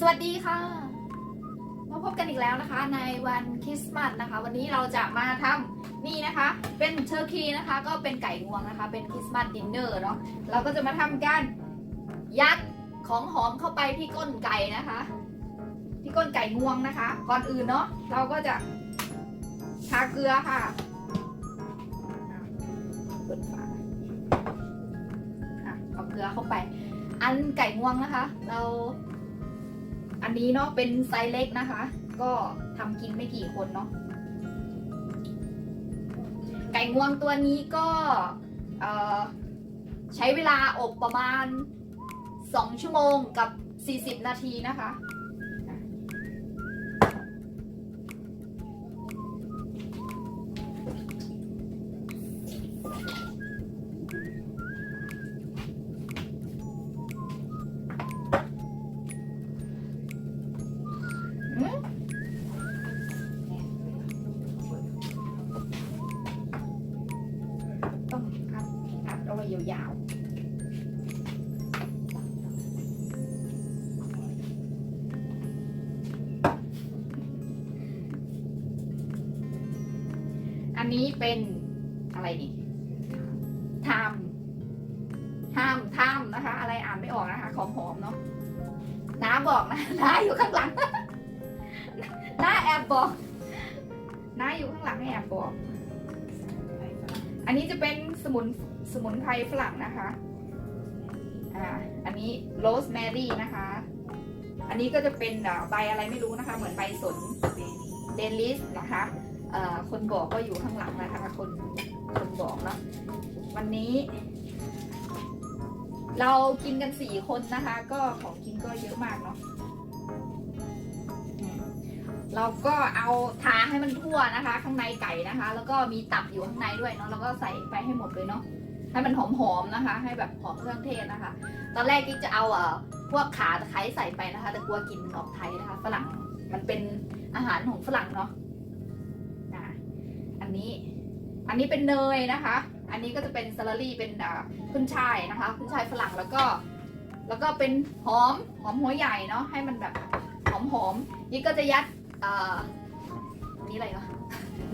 สวัสดีค่ะ มาพบกันอีกแล้วนะคะ ในวันคริสต์มาสนะคะ วันนี้เราจะมาทำนี่นะคะ เป็นเชอร์คีนะคะ ก็เป็นไก่งวงนะคะ เป็นคริสต์มาสดินเนอร์เนาะเราก็จะมาทำการยัดของหอมเข้าไปที่ก้นไก่นะคะ ที่ก้นไก่งวงนะคะ ก่อนอื่นเนาะเราก็จะทาเกลือค่ะอะเปิดฝาอะเอาเกลือเข้าไป อันไก่งวงนะคะ เรา อันนี้เนาะเป็นไซส์เล็กนะคะ ก็ทำกินไม่กี่คนเนาะไก่งวงตัวนี้ก็ใช้เวลาอบประมาณ 2 ชั่วโมงกับ 40 นาทีนะคะ นี้เป็นอะไรนี่ทามทามทามนะคะ อะไรอ่านไม่ออกนะคะ ของหอมเนาะน้าบอกนะน้าอยู่ข้างหลังน้าแอบบอกน้าอยู่ข้างหลังแอบบอก อันนี้จะเป็นสมุนสมุนไพรฝรั่งนะคะ อ่า อันนี้โรสแมรี่นะคะ อันนี้ก็จะเป็นใบอะไรไม่รู้นะคะ เหมือนใบสนเดลิสนะคะ คนบอกก็อยู่ข้างหลังนะคะ คนคนบอกเนาะวันนี้ เรากินกันสี่คนนะคะ ก็ของกินก็เยอะมากเนาะเราก็เอาทาให้มันทั่วนะคะ ข้างในไก่นะคะ แล้วก็มีตับอยู่ข้างในด้วยเนาะแล้วก็ใส่ไปให้หมดเลยเนาะให้มันหอมๆนะคะ ให้แบบหอมเครื่องเทศนะคะ ตอนแรกกิ๊กจะเอาเอ่อพวกขาตะไคร้ใส่ไปนะคะ แต่กลัวกลินมันออกไทยนะคะ ฝรั่งมันเป็นอาหารของฝรั่งเนาะ อันนี้ อันนี้เป็นเนยนะคะ อันนี้ก็จะเป็นซาลารี่เป็นอ่าขึ้นช่ายนะคะขึ้นช่ายฝรั่งแล้วก็ แล้วก็เป็นหอมหอมหัวใหญ่เนาะให้มันแบบหอมหอมนี่ก็จะยัดอ่ออันนี่อะไรวะ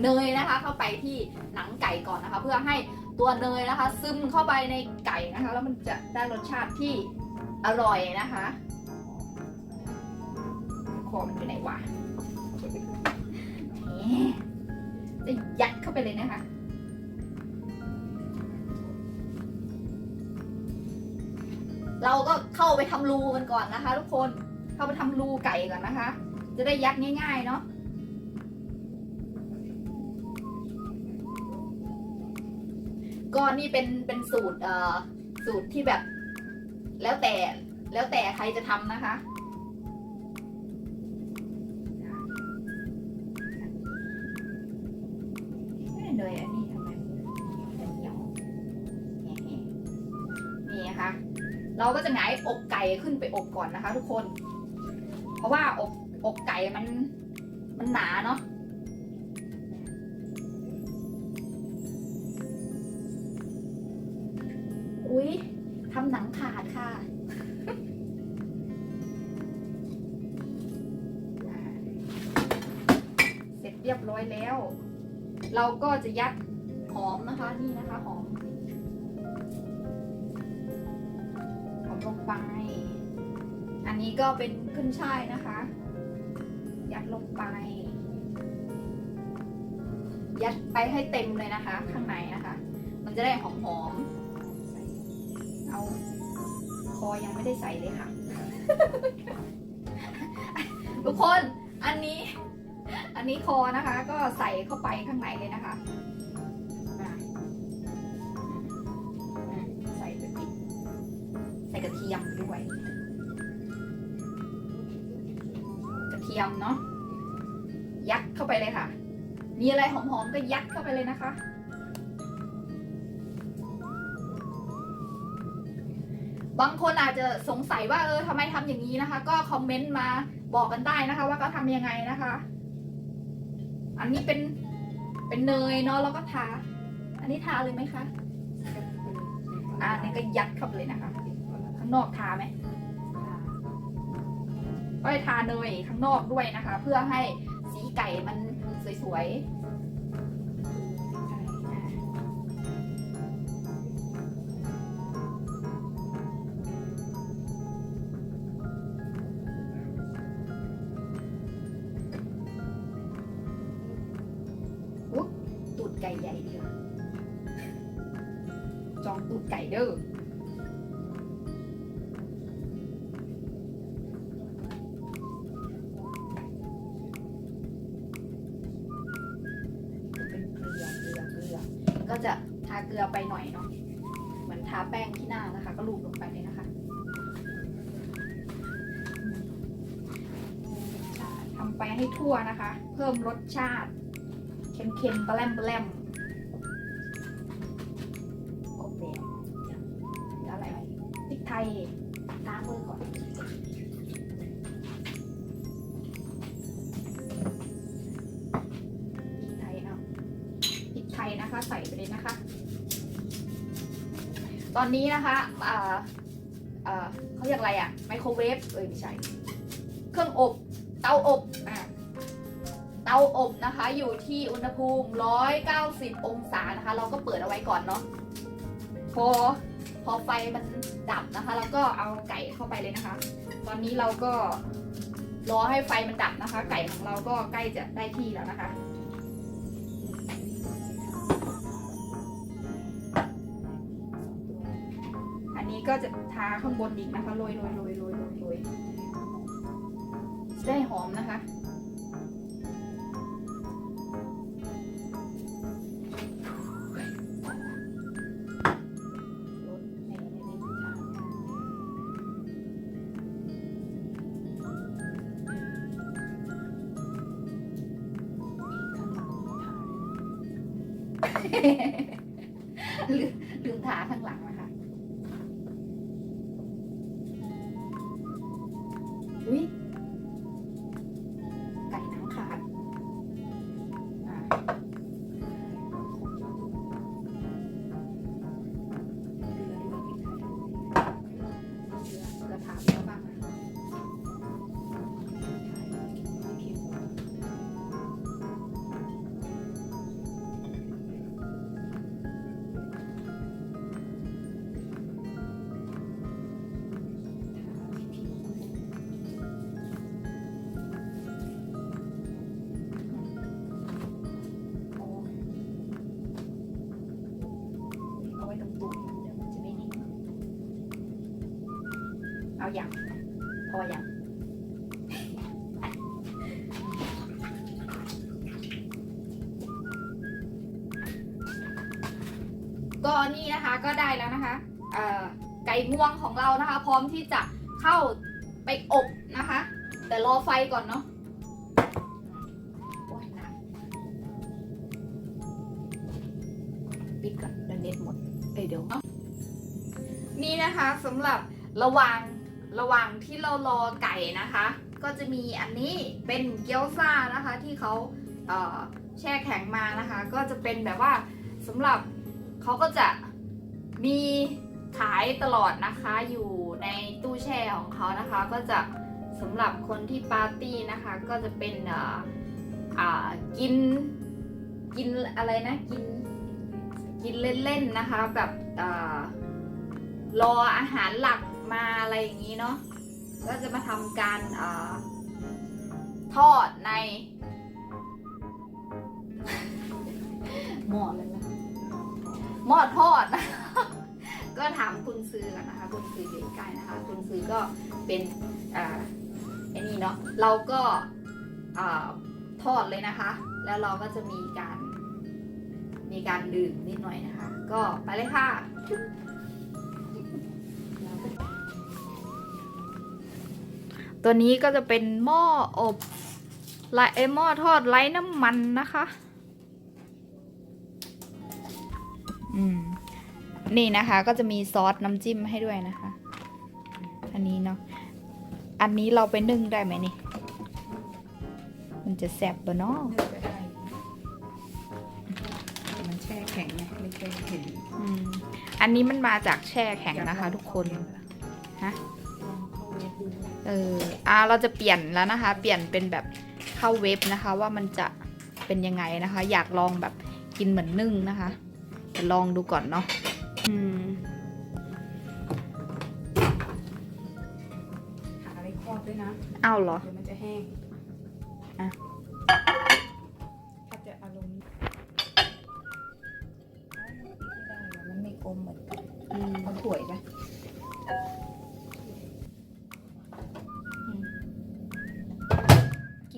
เนยนะคะ เข้าไปที่หนังไก่ก่อนนะคะ เพื่อให้ตัวเนยนะคะ ซึมเข้าไปในไก่นะคะ แล้วมันจะได้รสชาติที่อร่อยนะคะคอมันอยู่ไหนวะ จะยัดเข้าไปเลยนะคะเราก็เข้าไปทำรูกันก่อนนะคะ ทุกคน เข้าไปทำรูไก่ก่อนนะคะ จะได้ยัดง่ายๆเนาะ ก็นี่เป็นเป็นสูตรเอ่อสูตรที่แบบ แล้วแต่แล้วแต่ใครจะทำนะคะ เราก็จะหงายอกไก่ขึ้นไปอบก่อนนะคะ ทุกคน เพราะว่าอกอกไก่มันมันหนาเนาะอุ๊ยทำหนังขาดค่ะเสร็จเรียบร้อยแล้ว เราก็จะยัดหอมนะคะนี่นะคะหอม นี้ก็เป็นขึ้นช่ายนะคะ ยัดลงไป ยัดไปให้เต็มเลยนะคะ ข้างในนะคะ มันจะได้หอมหอมๆเอาคอยังไม่ได้ใส่เลยค่ะ ทุกคนอันนี้ อันนี้คอนะคะ ก็ใส่เข้าไปข้างในเลยนะคะใส่กระเทียมด้วย ทียมเนาะยัดเข้าไปเลยค่ะ มีอะไรหอมๆก็ยัดเข้าไปเลยนะคะ บางคนอาจจะสงสัยว่าเออทำไมทำอย่างนี้นะคะ ก็คอมเมนต์มาบอกกันได้นะคะ ว่าเขาทำยังไงนะคะ อันนี้เป็นเป็นเนยเนาะแล้วก็ทา อันนี้ทาเลยไหมคะ อ่านี่ก็ยัดเข้าไปเลยนะคะ ข้างนอกทาไหม ก็จะทาเนยข้างนอกด้วยนะคะ เพื่อให้สีไก่มันสวยๆ จะทาเกลือไปหน่อยเนาะเหมือนทาแป้งที่หน้านะคะ ก็ลูบลงไปเลยนะคะทำไปให้ทั่วนะคะ เพิ่มรสชาติ เค็มๆปลาแรมปลาแรมโอเคแล้วอะไรพริกไทยล้างมือก่อน นะคะ ตอนนี้นะคะเขาเรียกอะไรอะไมโครเวฟเอ้ยไม่ใช่ เครื่องอบ เตาอบอ่าเตาอบนะคะอยู่ที่อุณหภูมิ 190 องศานะคะ เราก็เปิดเอาไว้ก่อนเนาะพอพอไฟมันดับนะคะ เราก็เอาไก่เข้าไปเลยนะคะ ตอนนี้เราก็รอให้ไฟมันดับนะคะ ไก่ของเราก็ใกล้จะได้ที่แล้วนะคะ จะทาข้างบนอีกนะคะโรยโรยโรยโรยโรยได้หอมนะคะล ย่างพอย่างก็นี่นะคะก็ได้แล้วนะคะเอ่อไก่งวงของเรานะคะ พร้อมที่จะเข้าไปอบนะคะ แต่รอไฟก่อนเนาะปิดก่อนเดี๋ยวเน็ตหมดเอ้ยเดี๋ยวเอ้านี่นะคะสำหรับระหว่าง ระหว่างที่เรารอไก่นะคะ ก็จะมีอันนี้เป็นเกี๊ยวซ่านะคะ ที่เขาเแช่แข็งมานะคะ ก็จะเป็นแบบว่าสำหรับเขาก็จะมีขายตลอดนะคะอยู่ในตู้แช่ของเขานะคะ ก็จะสำหรับคนที่ปาร์ตี้นะคะ ก็จะเป็นกินกินอะไรนะกินกินเล่นๆนะคะ แบบรออาหารหลัก มาอะไรอย่างนี้เนาะก็จะมาทำการอทอดในหม้อเลยนะหม้อทอดนะก็ถามคุณซื้อกันนะคะคุณซื้ออยู่ใกล้นะคะ คุณซื้อก็เป็นอ่าไอ้นี่เนาะเราก็อ่าทอดเลยนะคะ แล้วเราก็จะมีการ มีการดื่มนิดหน่อยนะคะ ก็ไปเลยค่ะ ตัวนี้ก็จะเป็นหม้ออบไลเอยหม้อทอดไร้น้ำมันนะคะ อืม นี่นะคะก็จะมีซอสน้ำจิ้มให้ด้วยนะคะ อันนี้เนาะ อันนี้เราไปนึ่งได้ไหมนี่ มันจะแซ่บปะเนาะนึ่งก็ได้แต่มันแช่แข็งไงไม่เคยเห็นอืมอันนี้มันมาจากแช่แข็งนะคะ ทุกคน ฮะลอง เข้าเว็บดูเอออ่าเราจะเปลี่ยนแล้วนะคะ เปลี่ยนเป็นแบบเข้าเว็บนะคะ ว่ามันจะเป็นยังไงนะคะ อยากลองแบบกินเหมือนนึ่งนะคะจะลองดูก่อนเนาะอืมหาอะไรครอบด้วยนะ เอาเหรอ เดี๋ยวมันจะแห้ง อะ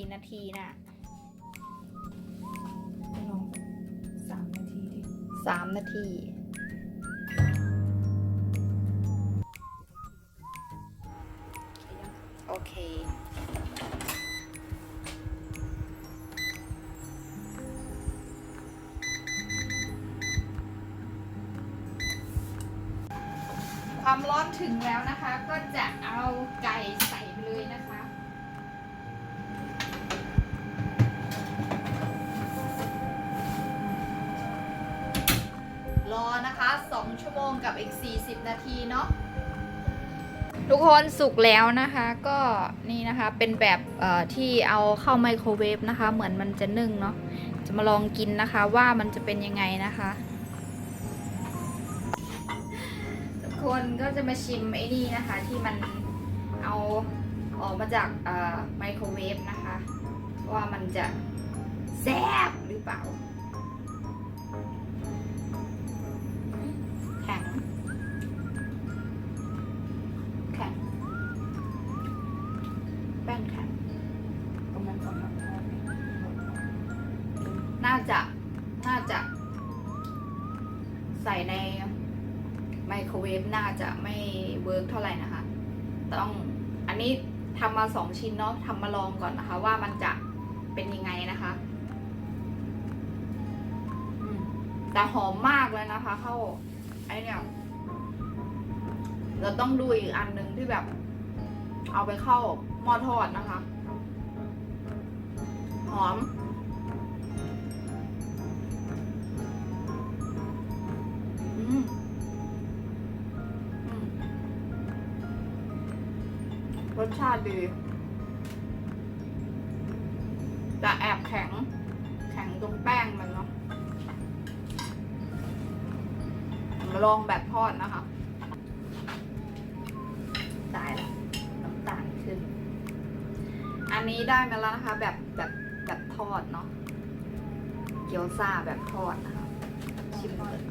กี่นาทีน่ะลองสามนาทีดิสามนาทีโอเค ความร้อนถึงแล้วนะคะ ก็จะเอาไก่ใส่ไปเลยนะคะ รอนะคะ 2 ชั่ว โมงกับอีก 40 นาทีเนาะทุกคนสุกแล้วนะคะก็นี่นะคะเป็นแบบเอ่อที่เอาเข้าไมโครเวฟนะคะ เหมือนมันจะนึ่งเนาะจะมาลองกินนะคะว่ามันจะเป็นยังไงนะคะ ทุกคนก็จะมาชิมไอ้นี่นะคะ ที่มันเอาออกมาจากเอ่อไมโครเวฟนะคะ ว่ามันจะแซ่บหรือเปล่า ใส่ในไมโครเวฟน่าจะไม่เวิร์กเท่าไหร่นะคะ ต้องอันนี้ทำมาสองชิ้นเนาะทำมาลองก่อนนะคะ ว่ามันจะเป็นยังไงนะคะแต่หอมมากเลยนะคะ เข้าไอเนี่ยเราต้องดูอีกอันหนึ่งที่แบบ เอาไปเข้าหม้อทอดนะคะ หอม รสชาติดี แต่แอบแข็ง แข็งตรงแป้งมันเนาะมาลองแบบทอดนะคะ ตายละน้ำตาลขึ้น อันนี้ได้มาแล้วนะคะ แบบแบบแบบทอดเนาะ เกี๊ยวซ่าแบบทอดนะคะ ชิมเลย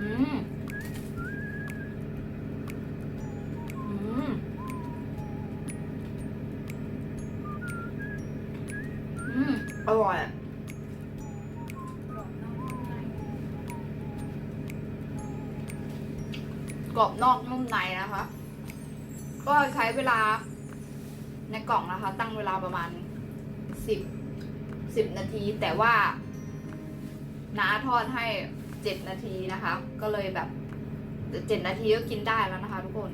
อืม อืม อืมอร่อยอะกรอบนอกนุ่มในนะคะ ก็ใช้เวลาในกล่องนะคะ ตั้งเวลาประมาณสิบสิบนาที แต่ว่าน้าทอดให้เจ็ดนาทีนะคะ ก็เลยแบบเจ็ดนาทีก็กินได้แล้วนะคะ ทุกคน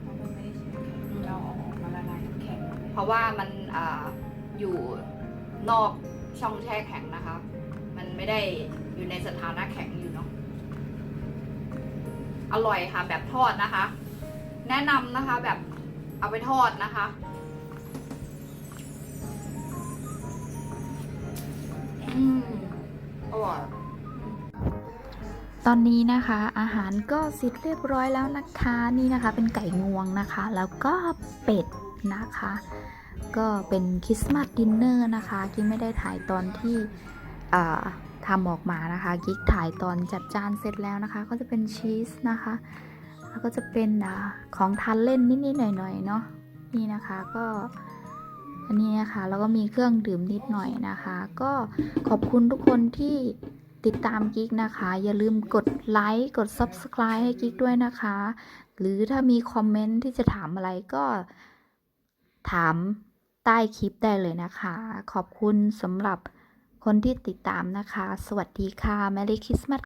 เพราะมันไม่ได้ใช้เราเอาออกมาละลายน้ำแข็งแล้วไหมเพราะว่ามันอาอยู่ นอกช่องแช่แข็งนะคะ มันไม่ได้อยู่ในสถานะแข็งอยู่เนาะ อร่อยค่ะ แบบทอดนะคะ แนะนำนะคะแบบเอาไปทอดนะคะ อืมอร่อยตอนนี้นะคะอาหารก็เสร็จเรียบร้อยแล้วนะคะ นี่นะคะเป็นไก่งวงนะคะ แล้วก็เป็ดนะคะ ก็เป็นคริสต์มาสดินเนอร์นะคะกิ๊กไม่ได้ถ่ายตอนที่ทำออกมานะคะกิ๊กถ่ายตอนจัดจานเสร็จแล้วนะคะ ก็จะเป็นชีสนะคะ แล้วก็จะเป็นอของทานเล่นนิดๆหน่อยๆเนาะนี่นะคะก็อันนี้นะคะแล้วก็มีเครื่องดื่มนิดหน่อยนะคะ ก็ขอบคุณทุกคนที่ติดตามกิ๊กนะคะ อย่าลืมกดไลค์กด Subscribe ให้กิ๊กด้วยนะคะ หรือถ้ามีคอมเมนต์ที่จะถามอะไรก็ถาม ใต้คลิปได้เลยนะคะ ขอบคุณสำหรับคนที่ติดตามนะคะ สวัสดีค่ะ Merry Christmas